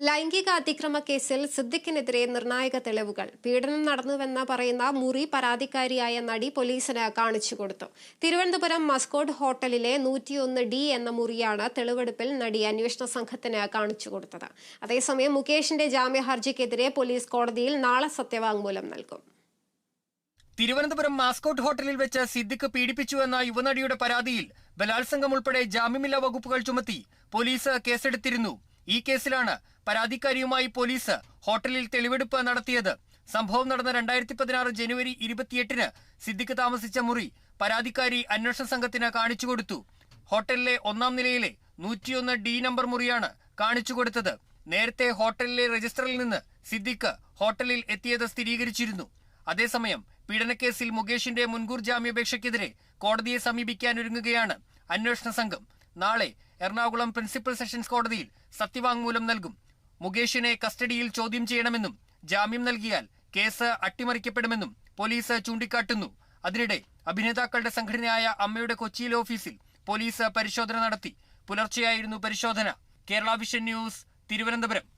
ലൈംഗിക അതിക്രമ കേസിൽ സിദ്ദിഖിനെതിരെ നിർണായക തെളിവുകൾ. പീഡനം നടന്നുവെന്ന് പറയുന്ന മുറി പരാതിക്കാരിയായ നടി പോലീസിന് കാണിച്ചു കൊടുത്തു. തിരുവനന്തപുരം മസ്കോട്ട് ഹോട്ടലിലെ നൂറ്റിയൊന്ന് ഡി എന്ന മുറിയാണ് തെളിവെടുപ്പിൽ നടി അന്വേഷണ സംഘത്തിന് കാണിച്ചു കൊടുത്തത്. അതേസമയം മുകേഷിന്റെ ജാമ്യ ഹർജിക്കെതിരെ പോലീസ് കോടതിയിൽ നാളെ സത്യവാങ്മൂലം നൽകും. തിരുവനന്തപുരം മാസ്കോട്ട് ഹോട്ടലിൽ വെച്ച് സിദ്ദിഖ് പീഡിപ്പിച്ചു എന്ന യുവനടിയുടെ പരാതിയിൽ ബലാത്സംഗം ഉൾപ്പെടെ ജാമ്യമില്ലാ വകുപ്പുകൾ ചുമത്തി പോലീസ് കേസെടുത്തിരുന്നു. ഈ കേസിലാണ് പരാതിക്കാരിയുമായി പോലീസ് ഹോട്ടലിൽ തെളിവെടുപ്പ് നടത്തിയത്. സംഭവം നടന്ന രണ്ടായിരത്തി പതിനാറ് ജനുവരി ഇരുപത്തിയെട്ടിന് സിദ്ദിഖ് താമസിച്ച മുറി പരാതിക്കാരി അന്വേഷണ സംഘത്തിന് കാണിച്ചു കൊടുത്തു. ഹോട്ടലിലെ ഒന്നാം നിലയിലെ നൂറ്റിയൊന്ന് ഡി നമ്പർ മുറിയാണ് കാണിച്ചു കൊടുത്തത്. നേരത്തെ ഹോട്ടലിലെ രജിസ്റ്ററിൽ നിന്ന് സിദ്ദിഖ് ഹോട്ടലിൽ എത്തിയത് സ്ഥിരീകരിച്ചിരുന്നു. അതേസമയം പീഡനക്കേസിൽ മുകേഷിന്റെ മുൻകൂർ ജാമ്യാപേക്ഷയ്ക്കെതിരെ കോടതിയെ സമീപിക്കാനൊരുങ്ങുകയാണ് അന്വേഷണ സംഘം. നാളെ എറണാകുളം പ്രിൻസിപ്പൽ സെഷൻസ് കോടതിയിൽ സത്യവാങ്മൂലം നൽകും. മുകേഷിനെ കസ്റ്റഡിയിൽ ചോദ്യം ചെയ്യണമെന്നും ജാമ്യം നൽകിയാൽ കേസ് അട്ടിമറിക്കപ്പെടുമെന്നും പോലീസ് ചൂണ്ടിക്കാട്ടുന്നു. അതിനിടെ അഭിനേതാക്കളുടെ സംഘടനയായ അമ്മയുടെ കൊച്ചിയിലെ ഓഫീസിൽ പോലീസ് പരിശോധന നടത്തി. പുലർച്ചെയായിരുന്നു പരിശോധന. Kerala vision news Thiruvananthapuram.